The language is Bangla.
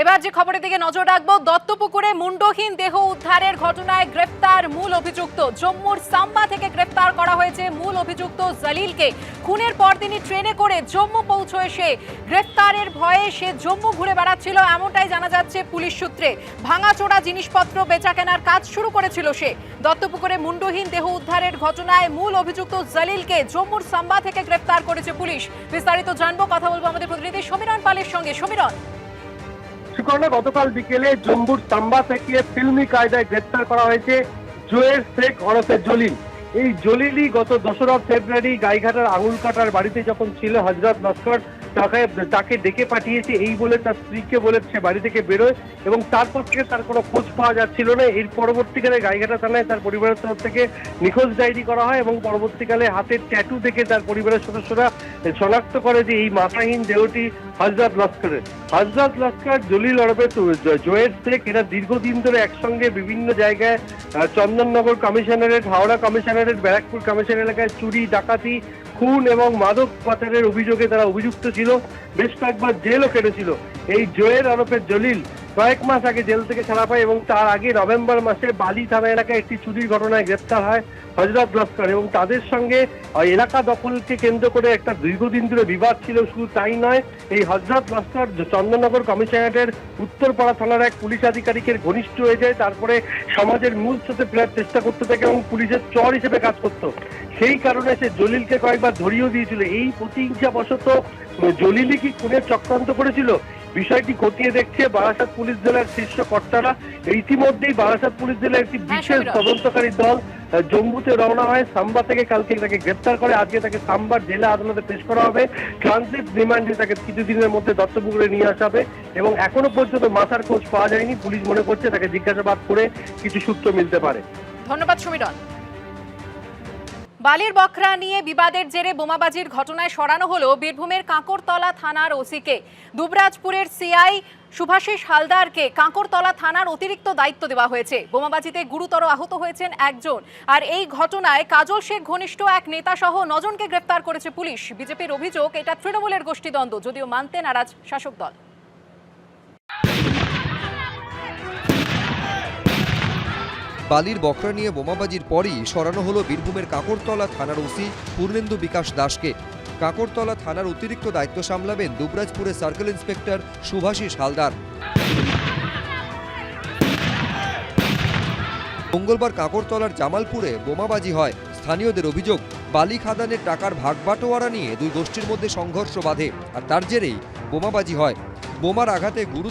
এবার যে খবরের দিকে নজর রাখব, দত্তপুকুরে মুন্ডহীন দেহ উদ্ধারের ঘটনায় গ্রেফতার মূল অভিযুক্ত। জম্মুর সাম্বা থেকে গ্রেফতার করা হয়েছে মূল অভিযুক্ত জলিলকে। খুনের পরদিনই ট্রেনে করে জম্মু পৌঁছয় সে। গ্রেফতারের ভয়ে সে জম্মু ঘুরে বেড়াচ্ছিল, এমনটাই জানা যাচ্ছে পুলিশ সূত্রে। ভাঙাচোরা জিনিসপত্র বেচাকেনার কাজ শুরু করেছিল সে। দত্তপুকুরে মুন্ডহীন দেহ উদ্ধারের ঘটনায় মূল অভিযুক্ত জলিলকে জম্মুর সাম্বা থেকে গ্রেফতার করেছে পুলিশ। বিস্তারিত জানব, কথা বলব আমাদের প্রতিনিধি সমীরণ পালের সঙ্গে। সমীরণ। সুকর্ণা গতকাল বিকেলে জম্বুর তাম্বা থেকে ফিল্মি কায়দায় গ্রেপ্তার করা হয়েছে জোয়ের শেখ ওরফে জলিল। এই জলিলই গত দোসরা ফেব্রুয়ারি গাইঘাটার আঙুল কাটার বাড়িতে যখন ছিল, হজরত লস্কর তাকে তাকে ডেকে পাঠিয়েছে, এই বলে তার স্ত্রীকে বলে সে বাড়ি থেকে বেরোয় এবং তারপর থেকে তার কোনো খোঁজ পাওয়া যাচ্ছিল না। এর পরবর্তীকালে গাইঘাটা থানায় তার পরিবারের তরফ থেকে নিখোঁজ ডায়েরি করা হয় এবং পরবর্তীকালে হাতের ট্যাটু থেকে তার পরিবারের সদস্যরা শনাক্ত করে যে এই মাথাহীন দেহটি হজরত লস্করের হজরত লস্কর জলিল তো জয়ের শেখ এরা দীর্ঘদিন ধরে একসঙ্গে বিভিন্ন জায়গায় Chandannagar commissionerate, Howrah commissionerate, Barrackpore commission এলাকায় চুরি, ডাকাতি, খুন এবং মাদক পাচারের অভিযোগে তারা অভিযুক্ত ছিল। বেশ কয়েকবার জেলও কেটেছিল এই জয়ের ওরফে জলিল কয়েক মাস আগে জেল থেকে ছাড়া পায় এবং তার আগে নভেম্বর মাসে বালি থানা এলাকায় একটি চুরির ঘটনায় গ্রেপ্তার হয় হজরত লস্কর এবং তাদের সঙ্গে এলাকা দখলকে কেন্দ্র করে একটা দীর্ঘদিন ধরে বিবাদ ছিল, শুধু তাই নয়, এই হজরত লস্কর চন্দননগর কমিশনারেটের উত্তরপাড়া থানার এক পুলিশ আধিকারিকের ঘনিষ্ঠ হয়ে যায়, তারপরে সমাজের মূল স্রোতে ফেরার চেষ্টা করতে থাকে এবং পুলিশের চর হিসেবে কাজ করতো। সেই কারণে সে জলিলকে কয়েকবার ধরিয়েও দিয়েছিল। এই প্রতিহিংসা বশত জলিলই কি খুনের চক্রান্ত করেছিল? বিষয়টি খতিয়ে দেখছে বারাসাত পুলিশ জেলার শীর্ষ কর্তারা। ইতিমধ্যেই বারাসাত পুলিশ জেলার একটি হ্যাঁ, বিশেষ তদন্তকারী দল জম্মুতে রওনা হয়। সাম্বা থেকে কালকে তাকে গ্রেপ্তার করে। আজকে তাকে সাম্বার জেলা আদালতে পেশ করা হবে। ট্রানজিট রিমান্ডে তাকে কিছুদিনের মধ্যে দত্তপুকুরে নিয়ে আসা হবে এবং এখনও পর্যন্ত মাথার খোঁজ পাওয়া যায়নি। পুলিশ মনে করছে তাকে জিজ্ঞাসাবাদ করে কিছু সূত্র মিলতে পারে। ধন্যবাদ সমীরণ বালির বকরা নিয়ে বিবাদের জেরে বোমাবাজির ঘটনায় সরানো হলো বীরভূমের কাঁকরতলা থানার ওসিকে। দুবরাজপুরের সিআই সুভাষিস হালদারকে কাঁকরতলা থানার অতিরিক্ত দায়িত্ব দেওয়া হয়েছে। বোমাবাজিতে গুরুতর আহত হয়েছেন একজন। আর এই ঘটনায় কাজল শেখ ঘনিষ্ঠ এক নেতা সহ নজনকে গ্রেপ্তার করেছে পুলিশ। বিজেপির অভিযোগ, এটা তৃণমূলের গোষ্ঠীদ্বন্দ্ব, যদিও মানতে নারাজ শাসক দল। বালির বকরা নিয়ে বোমাবাজির পরই সরানো হলো বীরভূমের কাকরতলা থানার ওসি পূর্ণেন্দু বিকাশ দাসকে। কাকরতলা থানার অতিরিক্ত দায়িত্ব সামলাবেন দুবরাজপুরের সার্কেল ইন্সপেক্টর সুভাষিস হালদার। মঙ্গলবার কাকরতলার জামালপুরে বোমাবাজি হয়। স্থানীয়দের অভিযোগ, বালি খাদানের টাকার ভাগবাটোয়ারা নিয়ে দুই গোষ্ঠীর মধ্যে সংঘর্ষ বাধে, আর তার জেরেই বোমাবাজি হয়। বোমার আঘাতে গুরুতর